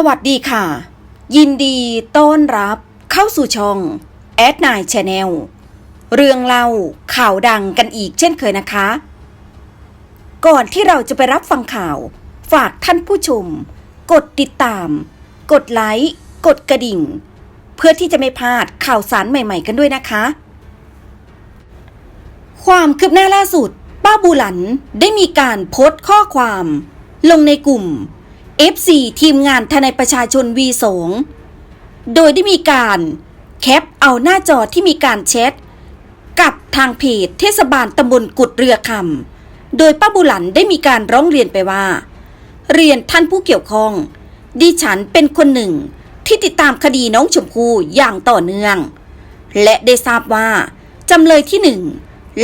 สวัสดีค่ะ ยินดีต้อนรับเข้าสู่ช่องแอดนายชาแนลเรื่องเล่าข่าวดังกันอีกเช่นเคยนะคะ ก่อนที่เราจะไปรับฟังข่าว ฝากท่านผู้ชม กดติดตาม กดไลค์ กดกระดิ่ง เพื่อที่จะไม่พลาดข่าวสารใหม่ๆกันด้วยนะคะ ความคืบหน้าล่าสุด ป้าบูหลันได้มีการโพสต์ข้อความ ลงในกลุ่ม F4 ทีมงานทนายประชาชน V2 โดยได้มีการแคปเอาหน้าจอที่มีการแชทกับทางเพจเทศบาลตำบลกุดเรือคำโดยป้าบุหลันได้มีการร้องเรียนไปว่า เรียนท่านผู้เกี่ยวข้อง ดิฉันเป็นคนหนึ่งที่ติดตามคดีน้องชมพู่อย่างต่อเนื่อง และได้ทราบว่าจำเลยที่หนึ่ง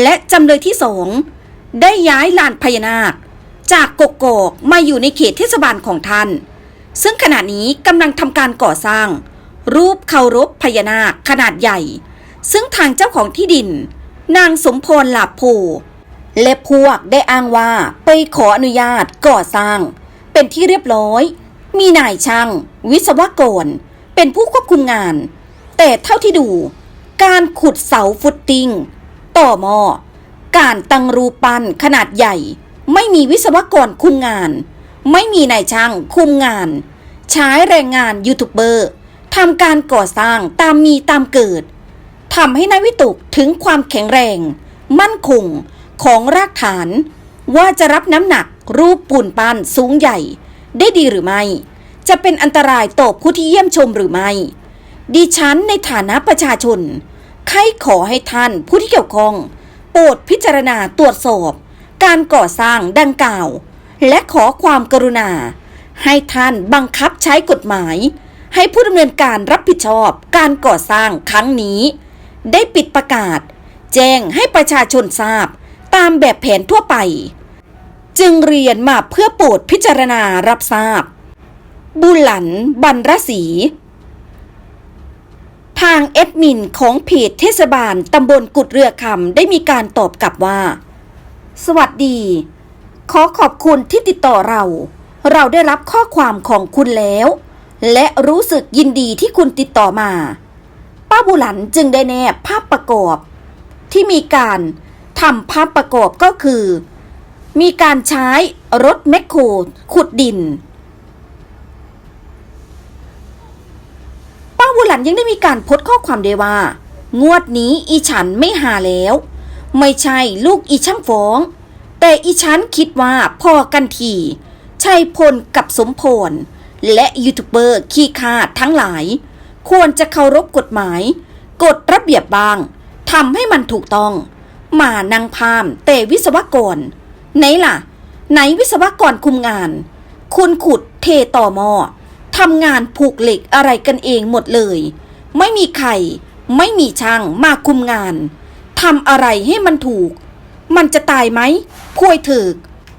และจำเลยที่สองได้ย้ายลานพญานาค จากกกอกมาอยู่ในเขตเทศบาลของท่าน ซึ่งขณะนี้กำลังทำการก่อสร้าง รูปเคารพพญานาคขนาดใหญ่ ซึ่งทางเจ้าของที่ดิน นางสมพรหลาโพและพวกได้อ้างว่าไปขออนุญาตก่อสร้าง เป็นที่เรียบร้อย มีนายช่าง วิศวกร เป็นผู้ควบคุมงาน แต่เท่าที่ดู การขุดเสาฟุตติ้ง ต่อหมอการตั้งรูปปั้นขนาดใหญ่ ไม่มีวิศวกรคุมงาน ไม่มีนายช่างคุมงาน ใช้แรงงานยูทูบเบอร์ทำการก่อสร้างตามมีตามเกิดทำให้นายวิตุกถึงความแข็งแรง มั่นคงของรากฐาน ว่าจะรับน้ำหนักรูปปูนปั้นสูงใหญ่ ได้ดีหรือไม่ จะเป็นอันตรายต่อผู้ที่เยี่ยมชมหรือไม่ ดิฉันในฐานะประชาชนใครขอให้ท่านผู้ที่เกี่ยวข้อง โปรดพิจารณาตรวจสอบ การก่อสร้างดังกล่าว และขอความกรุณา ให้ท่านบังคับใช้กฎหมาย ให้ผู้ดำเนินการรับผิดชอบการก่อสร้างครั้งนี้ ได้ปิดประกาศ แจ้งให้ประชาชนทราบตามแบบแผนทั่วไป จึงเรียนมาเพื่อโปรดพิจารณารับทราบ บุหลันบรรรศรีทางแอดมินของเพจเทศบาลตำบลกุดเรือคำได้มีการตอบกลับว่า สวัสดี ขอขอบคุณที่ติดต่อเรา เราได้รับข้อความของคุณแล้ว และรู้สึกยินดีที่คุณติดต่อมา ป้าบุหลันจึงได้แนบภาพประกอบ ที่มีการทำภาพประกอบก็คือ มีการใช้รถแมคโครขุดดิน ป้าบุหลันยังได้มีการพสต์ข้อความเดวยว่า งวดนี้อีฉันไม่หาแล้ว ไม่ใช่ลูกอีช่างฟอง แต่อีฉันคิดว่าพอกันทีชัยพลกับสมพรและยูทูบเบอร์ขี้ขาดทั้งหลาย ควรจะเคารพกฎหมาย กฎระเบียบบางทำให้มันถูกต้อง มานั่งพามแต่วิศวกร ไหนล่ะ ไหนวิศวกรคุมงาน คุณขุดเทต่อหมอทำงานผูกเหล็กอะไรกันเองหมดเลย ไม่มีใคร ไม่มีช่างมาคุมงาน ทำอะไรให้มันถูก มันจะตายไหมพวยถึก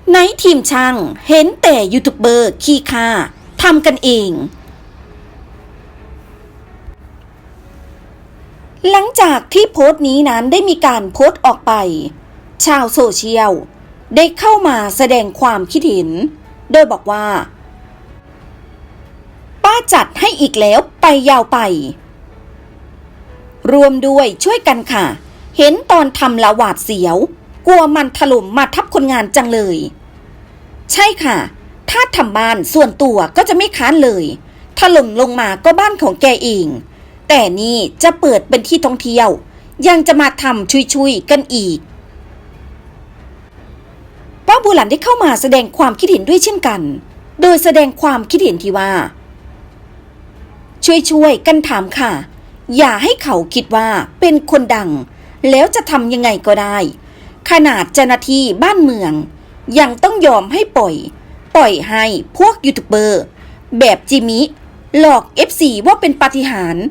ไหนทีมช่างเห็นแต่ยูทูบเบอร์ขี้ค่าทำกันเอง หลังจากที่โพสต์นี้นั้นได้มีการโพสต์ออกไป ชาวโซเชียลได้เข้ามาแสดงความคิดเห็น โดยบอกว่า ป้าจัดให้อีกแล้วไปยาวไป รวมด้วยช่วยกันค่ะ เห็นตอนทำละหวาดเสียว กลัวมันถล่มมาทับคนงานจังเลย ใช่ค่ะ ถ้าทำบ้านส่วนตัวก็จะไม่ค้านเลย ถล่มลงมาก็บ้านของแกเอง แต่นี่จะเปิดเป็นที่ท่องเที่ยว ยังจะมาทำชุยๆกันอีกป้าบูหลันได้เข้ามาแสดงความคิดเห็นด้วยเช่นกัน โดยแสดงความคิดเห็นที่ว่า ช่วยๆกันถามค่ะ อย่าให้เขาคิดว่าเป็นคนดัง แล้วจะทำยังไงก็ได้ ขนาดเจ้าหน้าที่บ้านเมือง ยังต้องยอมให้ปล่อย ปล่อยให้พวกยูทูบเบอร์ แบบจิมิ หลอก FC ว่าเป็นปาฏิหาริย์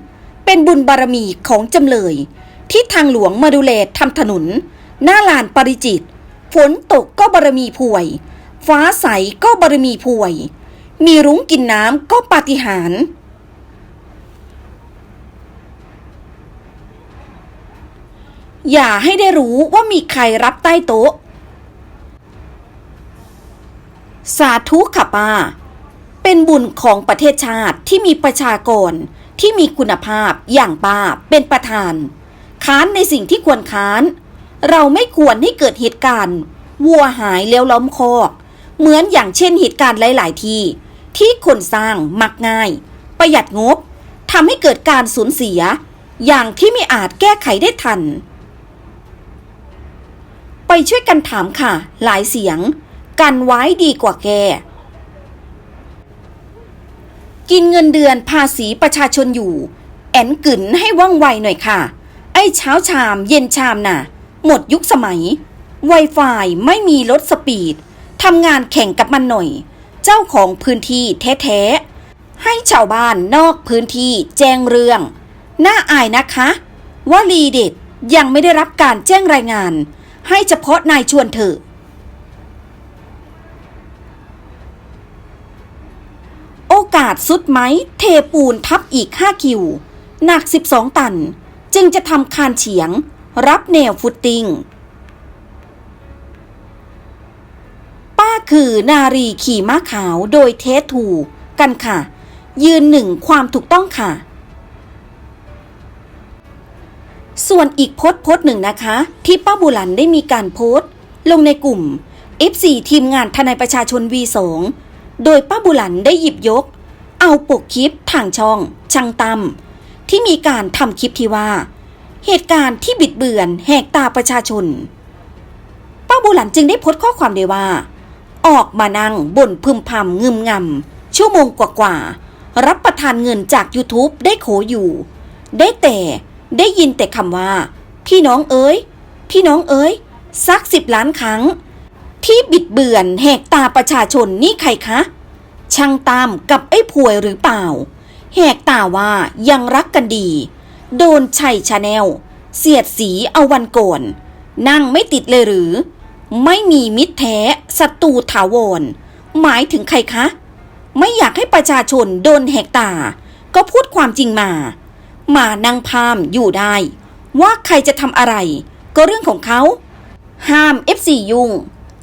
เป็นบุญบารมีของจำเลย ที่ทางหลวงมาดูแลทำถนน หน้าลานปริจิตรฝนตกก็บารมีพวย ฟ้าใสก็บารมีพวย มีรุ้งกินน้ำก็ปาฏิหาริย์ อย่าให้ได้รู้ว่ามีใครรับใต้โต๊ะ สาธุค่ะป้า เป็นบุญของประเทศชาติที่มีประชากรที่มีคุณภาพอย่างป้าเป็นประธาน ค้านในสิ่งที่ควรค้าน เราไม่ควรให้เกิดเหตุการณ์ วัวหายแล้วล้อมคอก เหมือนอย่างเช่นเหตุการณ์หลาย ๆ ที่ ที่คนสร้างมักง่าย ประหยัดงบทำให้เกิดการสูญเสีย อย่างที่ไม่อาจแก้ไขได้ทัน ไปช่วยกันถามค่ะ หลายเสียง กันไว้ดีกว่าแก กินเงินเดือนภาษีประชาชนอยู่ แอนกึ๋นให้ว่องไวหน่อยค่ะ ไอ้เช้าชามเย็นชามน่ะ หมดยุคสมัย Wi-Fi ไม่มีลดสปีดทำงานแข่งกับมันหน่อย เจ้าของพื้นที่แท้ๆ ให้ชาวบ้านนอกพื้นที่แจ้งเรื่อง น่าอายนะคะ ว่าลีเด็ดยังไม่ได้รับการแจ้งรายงาน ให้เฉพาะนายชวนเถอะโอกาสสุดไหม เทปูนทับอีก 5 คิว หนัก 12 ตัน จึงจะทำคานเฉียง รับแนวฟุตติงป้าคือนารีขี่ม้าขาวโดยเทสถูกกันค่ะ ยืนหนึ่งความถูกต้องค่ะ ส่วนอีกโพสต์โพสต์หนึ่งนะคะ ที่ป้าบุหลันได้มีการโพสต์ ลงในกลุ่ม F4 ทีมงานทนายประชาชน V2 โดยป้าบุหลันได้หยิบยก เอาปกคลิปทางช่องช่างตำที่มีการทำคลิปที่ว่า เหตุการณ์ที่บิดเบือนแหกตาประชาชน ป้าบุหลันจึงได้โพสต์ข้อความได้ว่า ออกมานั่งบ่นพึมพำงึมงำชั่วโมงกว่าๆรับประทานเงินจาก YouTube ได้โขอยู่ ได้แต่ ได้ยินแต่คำว่า พี่น้องเอ้ยพี่น้องเอ้ยสักสิบล้านครั้ง ที่บิดเบือนแหกตาประชาชนนี่ใครคะ ช่างตามกับไอ้พวยหรือเปล่า แหกตาว่ายังรักกันดี โดนชัยชาแนล เสียดสีเอาวันโกน นั่งไม่ติดเลยหรือ ไม่มีมิตรแท้ศัตรูถาวร หมายถึงใครคะ ไม่อยากให้ประชาชนโดนแหกตา ก็พูดความจริงมา มานั่งพามอยู่ได้ ว่าใครจะทำอะไร ก็เรื่องของเขา ห้าม FC ยุ่ง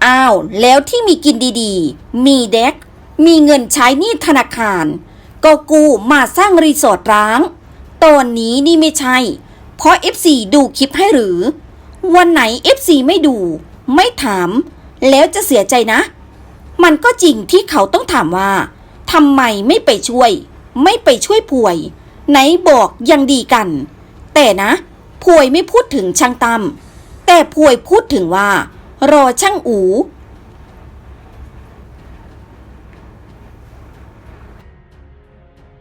อ้าว แล้วที่มีกินดีๆ มีเด็ก มีเงินใช้หนี่ธนาคาร ก็กู้มาสร้างรีสอร์ทร้าง ตอนนี้นี่ไม่ใช่ เพราะ FC ดูคลิปให้หรือ วันไหน FC ไม่ดู ไม่ถาม แล้วจะเสียใจนะ มันก็จริงที่เขาต้องถามว่าทำไมไม่ไปช่วย ไม่ไปช่วยป่วย ไหนบอกยังดีกัน แต่นะพวยไม่พูดถึงช่างตำแต่พวยพูดถึงว่ารอช่างอู